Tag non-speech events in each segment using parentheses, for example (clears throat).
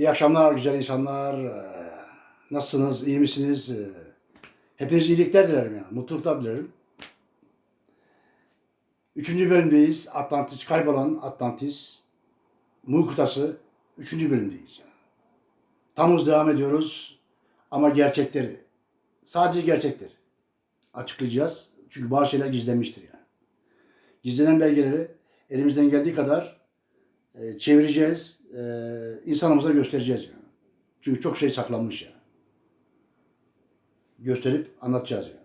İyi akşamlar güzel insanlar. Ee, Nasılsınız? iyi misiniz? Ee, Hepiniz iyilikler dilerim ya. Mutluluklar dilerim. Üçüncü bölümdeyiz. Atlantis, kaybolan Atlantis. Mu kıtası. Üçüncü bölümdeyiz. ya. Tam devam ediyoruz. Ama gerçekleri. Sadece gerçekleri. Açıklayacağız. Çünkü bazı şeyler gizlenmiştir yani. Gizlenen belgeleri elimizden geldiği kadar e, çevireceğiz. E, insanımıza göstereceğiz yani. Çünkü çok şey saklanmış yani. Gösterip anlatacağız yani.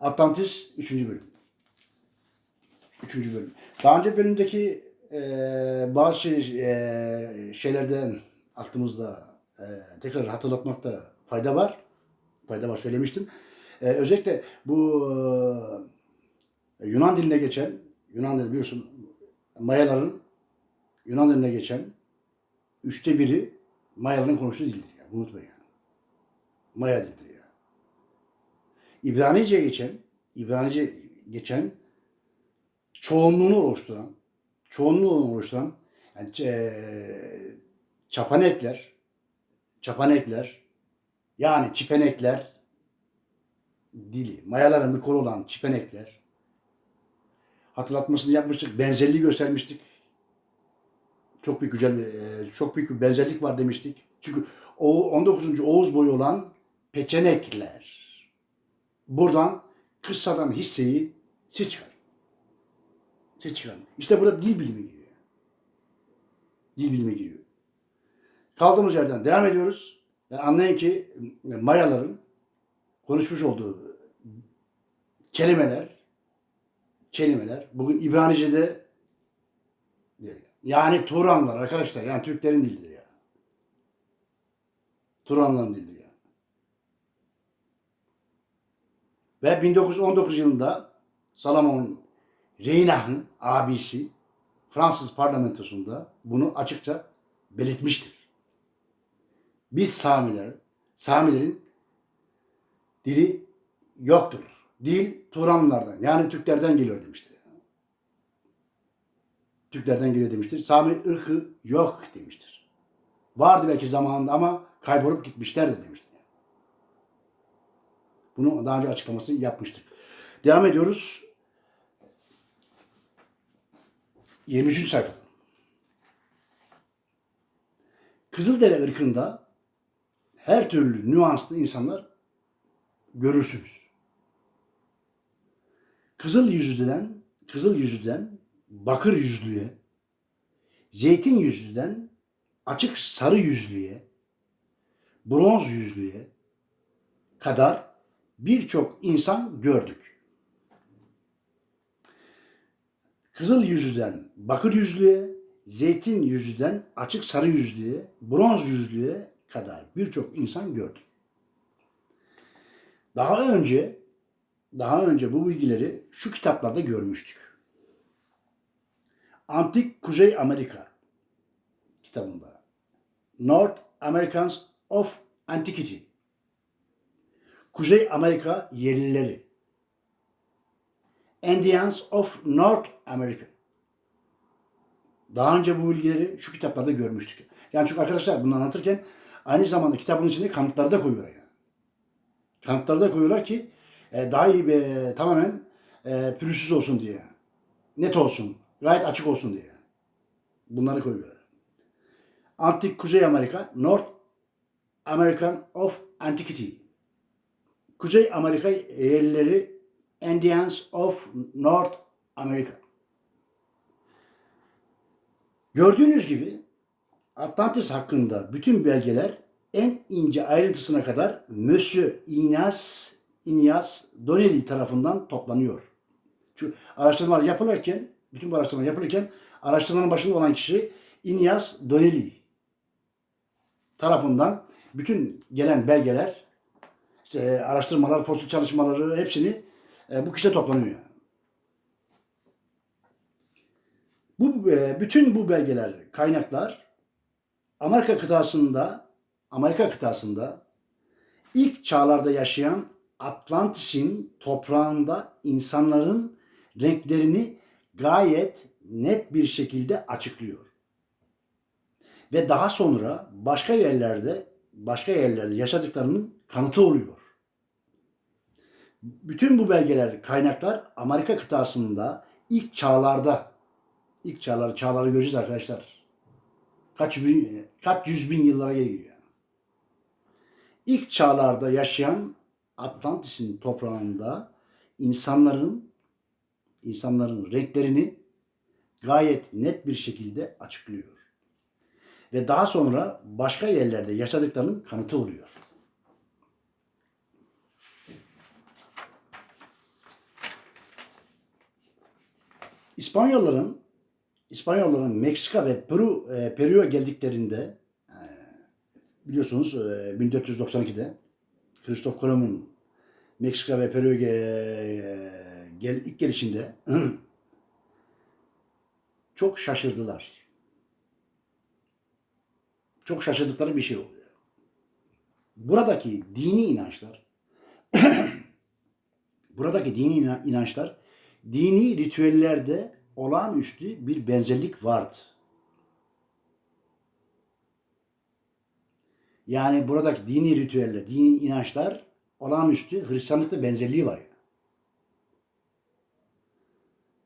Atlantis 3. bölüm. 3. bölüm. Daha önce bölümdeki e, bazı şey, e, şeylerden aklımızda e, tekrar hatırlatmakta fayda var. Fayda var söylemiştim. E, özellikle bu e, Yunan diline geçen, Yunan dili biliyorsun Mayaların Yunan diline geçen üçte biri Mayaların konuştuğu dildir. Yani. Unutmayın. Yani. Maya dildir ya. İbranice geçen, İbranice geçen çoğunluğunu oluşturan, çoğunluğunu oluşturan yani eee, çapanekler, çapanekler yani çipenekler dili, Mayaların bir kolu olan çipenekler hatırlatmasını yapmıştık, benzerliği göstermiştik. Çok büyük güzel e, çok büyük bir benzerlik var demiştik. Çünkü o 19. Oğuz boyu olan peçenekler. Buradan kıssadan hisseyi siz çıkarın. Siz çıkarın. İşte burada dil bilimi giriyor. Dil bilimi giriyor. Kaldığımız yerden devam ediyoruz. Yani anlayın ki e, Mayaların konuşmuş olduğu kelimeler kelimeler bugün İbranice'de yani Turanlar arkadaşlar yani Türklerin dilidir ya. Turanların dilidir ya. Ve 1919 yılında Salomon Reynah'ın abisi Fransız parlamentosunda bunu açıkça belirtmiştir. Biz Samiler, Samilerin dili yoktur. Dil Turanlardan yani Türklerden geliyor demiştir. Türklerden geliyor demiştir. Sami ırkı yok demiştir. Vardı belki zamanında ama kaybolup gitmişler de demiştir. Bunu daha önce açıklamasını yapmıştık. Devam ediyoruz. 23. sayfa. Kızıldere ırkında her türlü nüanslı insanlar görürsünüz. Kızıl yüzlüden, kızıl yüzlüden bakır yüzlüye, zeytin yüzlüden açık sarı yüzlüye, bronz yüzlüye kadar birçok insan gördük. Kızıl yüzlüden bakır yüzlüye, zeytin yüzlüden açık sarı yüzlüye, bronz yüzlüye kadar birçok insan gördük. Daha önce daha önce bu bilgileri şu kitaplarda görmüştük. Antik Kuzey Amerika kitabında. North Americans of Antiquity. Kuzey Amerika yerlileri. Indians of North America. Daha önce bu bilgileri şu kitaplarda görmüştük. Yani çünkü arkadaşlar bunu anlatırken aynı zamanda kitabın içinde kanıtları da koyuyorlar yani. Kanıtları da koyuyorlar ki e, daha iyi bir tamamen e, pürüzsüz olsun diye. Net olsun. Gayet açık olsun diye. Bunları koyuyorlar. Antik Kuzey Amerika, North American of Antiquity. Kuzey Amerika yerlileri Indians of North America. Gördüğünüz gibi Atlantis hakkında bütün belgeler en ince ayrıntısına kadar Monsieur Ignaz Ignaz Donnelly tarafından toplanıyor. Çünkü araştırmalar yapılırken, bütün bu araştırmalar yapılırken araştırmanın başında olan kişi Ignaz Donnelly tarafından bütün gelen belgeler, işte araştırmalar, fosil çalışmaları hepsini e, bu kişide toplanıyor. Bu e, bütün bu belgeler, kaynaklar Amerika kıtasında Amerika kıtasında ilk çağlarda yaşayan Atlantis'in toprağında insanların renklerini gayet net bir şekilde açıklıyor. Ve daha sonra başka yerlerde başka yerlerde yaşadıklarının kanıtı oluyor. Bütün bu belgeler, kaynaklar Amerika kıtasında ilk çağlarda ilk çağları, çağları göreceğiz arkadaşlar. Kaç bin, kaç yüz bin yıllara geliyor yani. İlk çağlarda yaşayan Atlantis'in toprağında insanların insanların renklerini gayet net bir şekilde açıklıyor. Ve daha sonra başka yerlerde yaşadıklarının kanıtı oluyor. İspanyolların İspanyolların Meksika ve Peru e, Peru'ya geldiklerinde e, biliyorsunuz e, 1492'de Kristof Kolomb'un Meksika ve Peru'ya ge- gel, ilk gelişinde (clears throat) çok şaşırdılar. Çok şaşırdıkları bir şey oluyor. Buradaki dini inançlar (clears throat) buradaki dini inan- inançlar dini ritüellerde olağanüstü bir benzerlik vardı. Yani buradaki dini ritüeller, dini inançlar olağanüstü Hristiyanlıkta benzerliği var ya.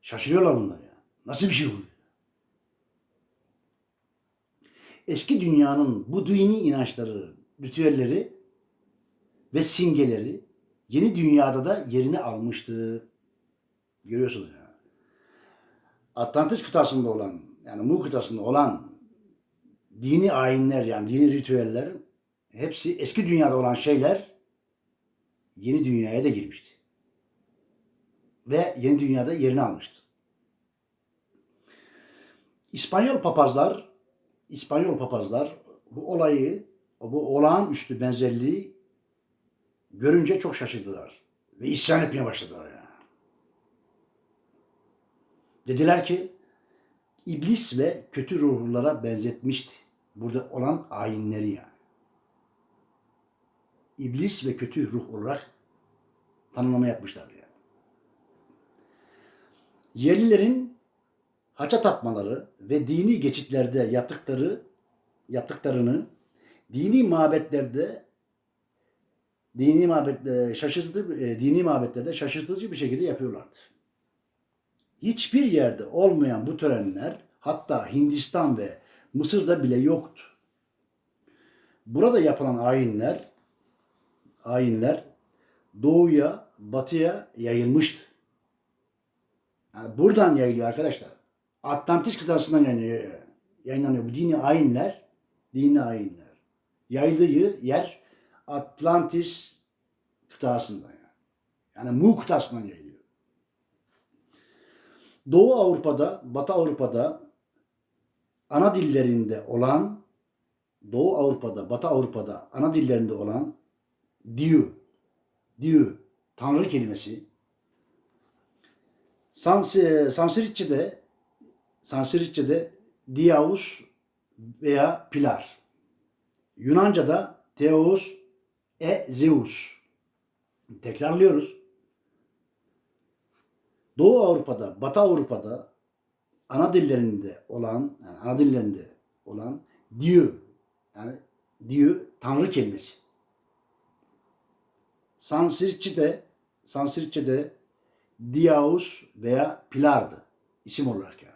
Şaşırıyorlar bunlar ya. Nasıl bir şey bu? Eski dünyanın bu dini inançları, ritüelleri ve simgeleri yeni dünyada da yerini almıştı. Görüyorsunuz ya. Atlantis kıtasında olan yani Mu kıtasında olan dini ayinler yani dini ritüeller hepsi eski dünyada olan şeyler yeni dünyaya da girmişti. Ve yeni dünyada yerini almıştı. İspanyol papazlar İspanyol papazlar bu olayı bu olağanüstü benzerliği görünce çok şaşırdılar ve isyan etmeye başladılar yani. Dediler ki iblis ve kötü ruhlara benzetmişti. Burada olan ayinleri yani. İblis ve kötü ruh olarak tanımlama yapmışlardı yani. Yerlilerin haça tapmaları ve dini geçitlerde yaptıkları yaptıklarını dini mabetlerde dini mabetle şaşırtıcı e, dini mabetlerde şaşırtıcı bir şekilde yapıyorlardı. Hiçbir yerde olmayan bu törenler hatta Hindistan ve Mısır'da bile yoktu. Burada yapılan ayinler ayinler doğuya, batıya yayılmıştı. Yani buradan yayılıyor arkadaşlar. Atlantis kıtasından yayınlanıyor, yayınlanıyor bu dini ayinler, dini ayinler. Yayıldığı yer Atlantis kıtasından yani. Yani Mu kıtasından yayılıyor. Doğu Avrupa'da, Batı Avrupa'da ana dillerinde olan Doğu Avrupa'da, Batı Avrupa'da ana dillerinde olan diyu, diyu, tanrı kelimesi Sans, Sanskritçe'de Sanskritçe'de Diaus veya Pilar. Yunanca'da Theos e Zeus. Tekrarlıyoruz. Doğu Avrupa'da, Batı Avrupa'da ana dillerinde olan, yani ana dillerinde olan Dieu, yani Dieu Tanrı kelimesi. Sanskritçe'de, Sanskritçe'de Diaus veya Pilar'dı isim olarak yani.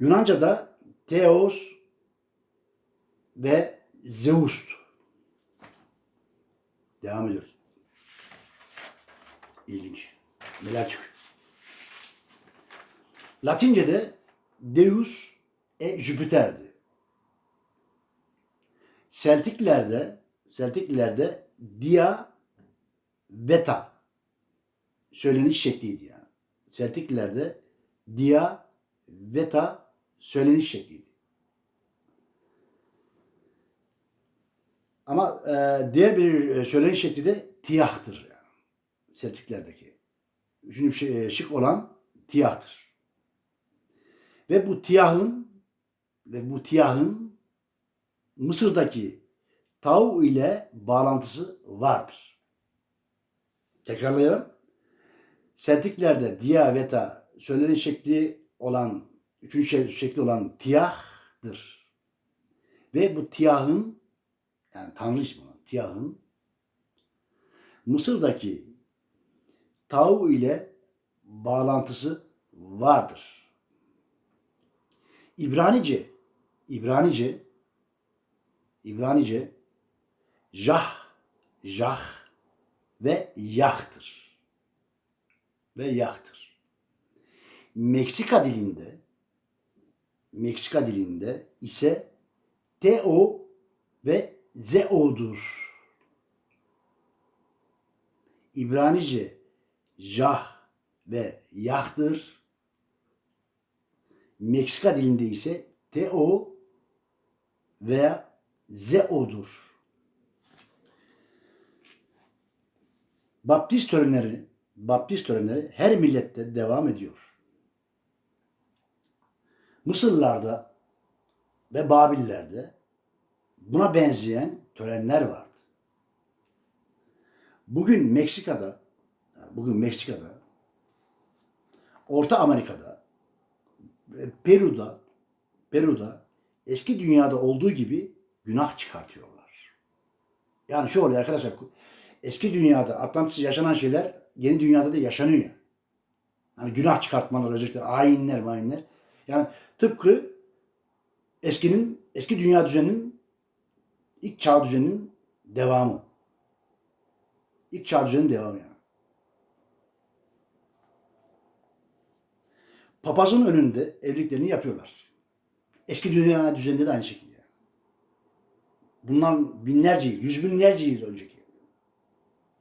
Yunanca'da Theos ve Zeus'tu. Devam ediyoruz. İlginç. Neler çıkıyor? Latince'de Deus e Jüpiter'di. Celtiklerde Celtiklerde Dia Veta söyleniş şekliydi yani. Celtiklerde Dia Veta söyleniş şekliydi. Ama e, diğer bir söyleniş şekli de tiyahtır yani. Celtiklerdeki. Üçüncü şey, şık olan tiyahtır. Ve bu tiyahın ve bu tiyahın Mısır'daki Tau ile bağlantısı vardır. Tekrarlayalım. Celtiklerde dia veta söyleniş şekli olan üçüncü şekli olan tiyahdır. Ve bu Tiyah'ın yani Tanrı ismi Tiyah'ın Mısır'daki Tau ile bağlantısı vardır. İbranice, İbranice, İbranice, Jah, Jah ve Yah'tır. Ve Yah'tır. Meksika dilinde, Meksika dilinde ise Teo ve Zeo'dur. İbranice Jah ve Yah'tır. Meksika dilinde ise Teo veya Zeo'dur. Baptist törenleri, Baptist törenleri her millette devam ediyor. Mısırlılarda ve Babillerde buna benzeyen törenler vardı. Bugün Meksika'da, bugün Meksika'da, Orta Amerika'da, Peru'da, Peru'da eski dünyada olduğu gibi günah çıkartıyorlar. Yani şu oluyor arkadaşlar, eski dünyada Atlantis yaşanan şeyler yeni dünyada da yaşanıyor. Yani günah çıkartmalar özellikle ayinler, mayinler. Yani tıpkı eskinin, eski dünya düzeninin ilk çağ düzeninin devamı. İlk çağ düzeninin devamı yani. Papazın önünde evliliklerini yapıyorlar. Eski dünya düzeninde de aynı şekilde. Bundan binlerce yıl, yüz binlerce yıl önceki.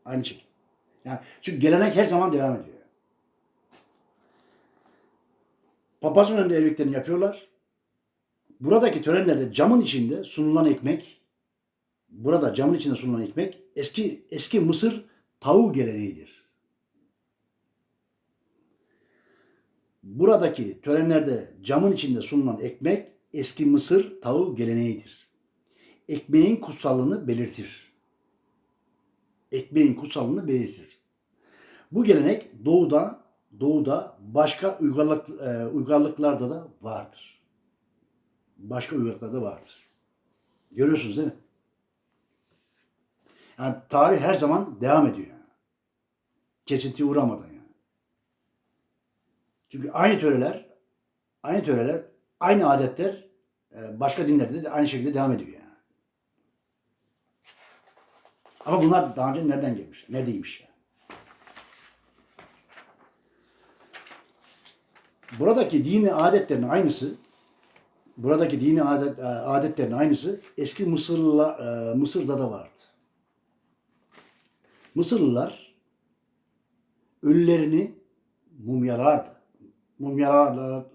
Aynı şekilde. Yani çünkü gelenek her zaman devam ediyor. Papazın önünde evliliklerini yapıyorlar. Buradaki törenlerde camın içinde sunulan ekmek, burada camın içinde sunulan ekmek eski eski Mısır tavuğu geleneğidir. Buradaki törenlerde camın içinde sunulan ekmek eski Mısır tavuğu geleneğidir. Ekmeğin kutsallığını belirtir. Ekmeğin kutsallığını belirtir. Bu gelenek doğuda doğuda başka uygarlık, e, uygarlıklarda da vardır. Başka uygarlıklarda vardır. Görüyorsunuz değil mi? Yani tarih her zaman devam ediyor. Yani. Kesintiye uğramadan yani. Çünkü aynı töreler, aynı töreler, aynı adetler e, başka dinlerde de aynı şekilde devam ediyor yani. Ama bunlar daha önce nereden gelmiş? Neredeymiş yani? Buradaki dini adetlerin aynısı, buradaki dini adet, e, adetlerin aynısı eski Mısırlı, e, Mısır'da da vardı. Mısırlılar ölülerini mumyalardı. Mumyalar,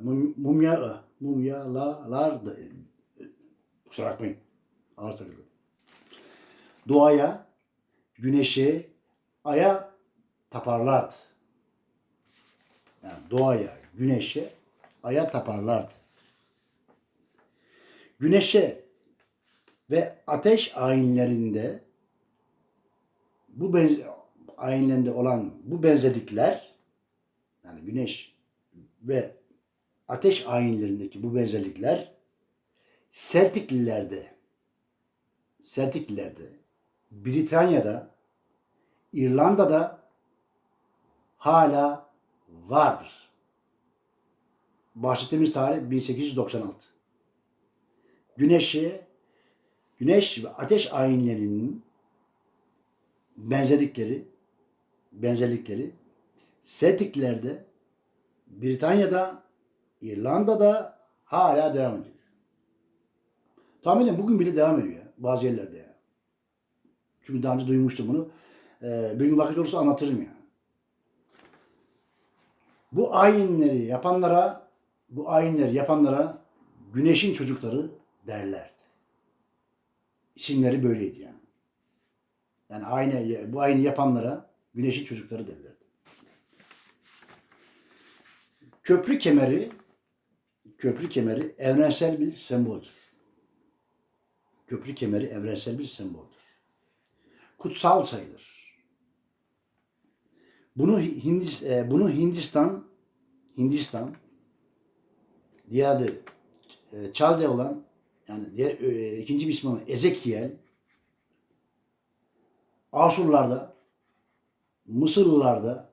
mum, mumya, mumyalardı. Kusura bakmayın. Ağır takıldı. Doğaya, güneşe, aya taparlardı. Yani doğaya, güneşe, aya taparlardı. Güneşe ve ateş ayinlerinde bu benz ayinlerinde olan bu benzerlikler yani güneş ve ateş ayinlerindeki bu benzerlikler Celticlilerde Celticlilerde Britanya'da İrlanda'da hala vardır. Bahsettiğimiz tarih 1896. Güneşe, güneş ve ateş ayinlerinin benzerlikleri, benzerlikleri Celtic'lerde, Britanya'da, İrlanda'da hala devam ediyor. Tahminen bugün bile devam ediyor bazı yerlerde ya. Çünkü daha önce duymuştum bunu. Ee, bir gün vakit olursa anlatırım ya. Bu ayinleri yapanlara, bu ayinleri yapanlara güneşin çocukları derlerdi. İsimleri böyleydi yani. Yani aynı bu ayini yapanlara güneşin çocukları derlerdi. Köprü kemeri köprü kemeri evrensel bir semboldür. Köprü kemeri evrensel bir semboldür. Kutsal sayılır. Bunu Hindis, e, bunu Hindistan Hindistan adı e, Çalde olan yani diğer, e, ikinci olan Ezekiel Asurlarda, Mısırlılarda,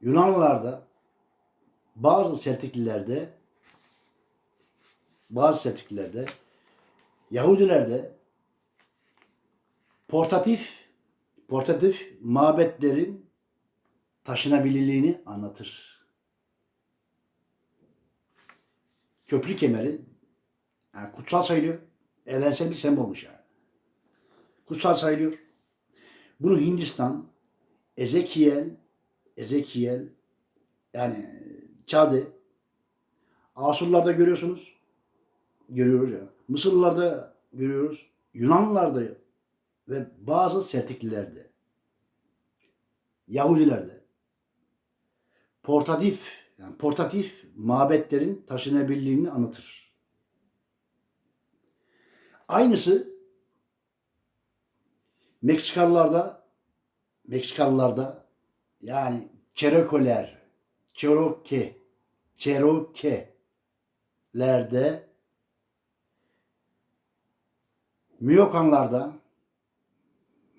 Yunanlılarda, bazı Seltiklilerde, bazı Seltiklilerde, Yahudilerde portatif portatif mabetlerin taşınabilirliğini anlatır. Köprü kemeri yani kutsal sayılıyor. Evrensel bir sembolmuş yani. Kutsal sayılıyor. Bunu Hindistan, Ezekiel, Ezekiel yani Çade, Asurlarda görüyorsunuz. Görüyoruz ya. Mısırlılarda görüyoruz. Yunanlılarda ve bazı Seltiklilerde, Yahudilerde portatif yani portatif mabetlerin taşınabilirliğini anlatır. Aynısı Meksikalılarda Meksikalılarda yani Cherokee'ler, Cherokee, Cherokee'lerde Miyokanlarda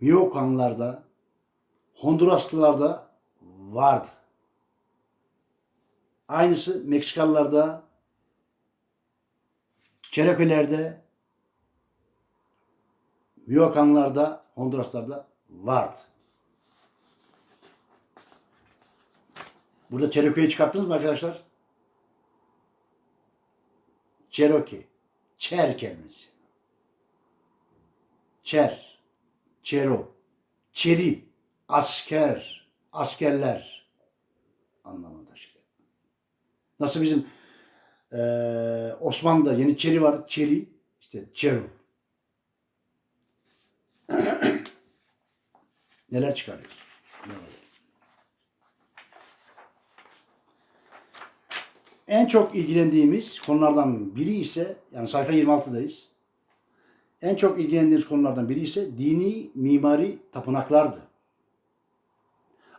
Miyokanlarda Honduraslılarda vardı. Aynısı Meksikalılarda Çerekelerde Miyokanlarda Honduraslarda vardı. Burada Cherokee'yi çıkarttınız mı arkadaşlar? Cherokee. Çer kelimesi. Çer. Çero. Çeri. Asker. Askerler. Anlamında. Nasıl bizim eee Osmanlı'da yeni Çeri var. Çeri. işte Çero. (clears throat) Neler çıkarıyor? Neler? En çok ilgilendiğimiz konulardan biri ise yani sayfa 26'dayız. En çok ilgilendiğimiz konulardan biri ise dini mimari tapınaklardı.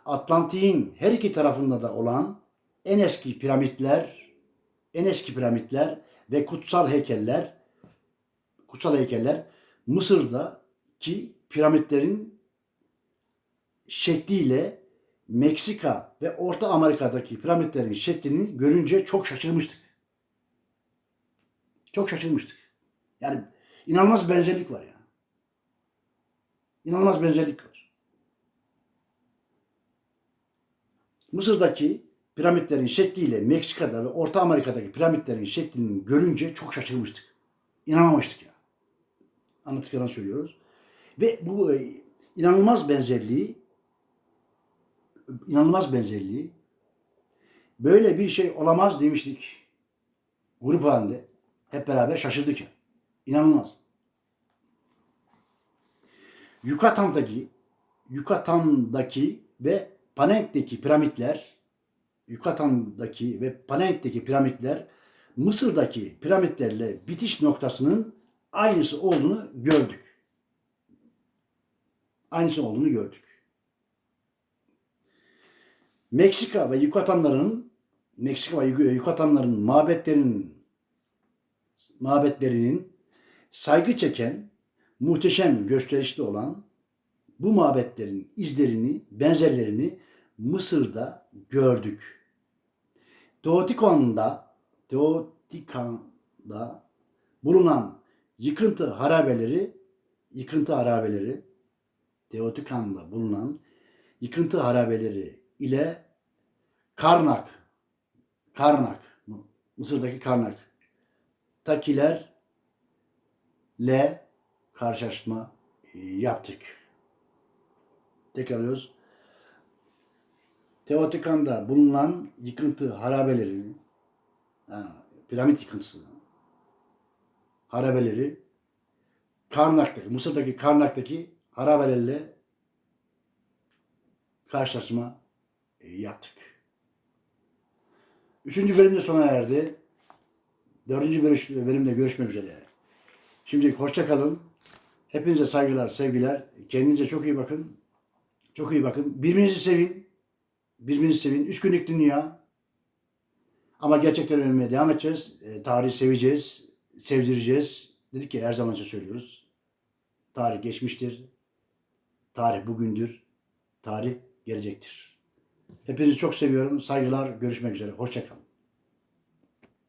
Atlantik'in her iki tarafında da olan en eski piramitler, en eski piramitler ve kutsal heykeller, kutsal heykeller Mısır'daki piramitlerin şekliyle Meksika ve Orta Amerika'daki piramitlerin şeklini görünce çok şaşırmıştık. Çok şaşırmıştık. Yani inanılmaz benzerlik var ya. İnanılmaz benzerlik var. Mısır'daki piramitlerin şekliyle Meksika'da ve Orta Amerika'daki piramitlerin şeklini görünce çok şaşırmıştık. İnanamamıştık ya. Anlattıklarını söylüyoruz. Ve bu e, inanılmaz benzerliği inanılmaz benzerliği böyle bir şey olamaz demiştik. Grup halinde hep beraber şaşırdık ya. İnanılmaz. Yukatan'daki Yukatan'daki ve Panenk'teki piramitler Yukatan'daki ve Panenk'teki piramitler Mısır'daki piramitlerle bitiş noktasının aynısı olduğunu gördük. Aynısı olduğunu gördük. Meksika ve Yukatanların Meksika ve Yukatanların mabetlerinin mabetlerinin saygı çeken, muhteşem gösterişli olan bu mabetlerin izlerini, benzerlerini Mısır'da gördük. Teotihuacan'da, Teotihuacan'da bulunan yıkıntı harabeleri, yıkıntı harabeleri, Teotihuacan'da bulunan yıkıntı harabeleri ile Karnak, Karnak, Mısır'daki Karnak, Takilerle karşılaşma yaptık. Tekrarlıyoruz. Teotihuacan'da bulunan yıkıntı harabeleri, ha, piramit yıkıntısı, harabeleri, Karnak'taki, Mısır'daki Karnak'taki harabelerle karşılaşma yaptık. Üçüncü bölüm de sona erdi. Dördüncü bölümde görüşmek üzere. Şimdi hoşça kalın. Hepinize saygılar, sevgiler. Kendinize çok iyi bakın. Çok iyi bakın. Birbirinizi sevin. Birbirinizi sevin. Üç günlük dünya. Ama gerçekten ölmeye devam edeceğiz. E, tarihi seveceğiz. sevdireceğiz. Dedik ki her zaman için söylüyoruz. Tarih geçmiştir. Tarih bugündür. Tarih gelecektir. Hepinizi çok seviyorum. Saygılar. Görüşmek üzere. Hoşçakalın.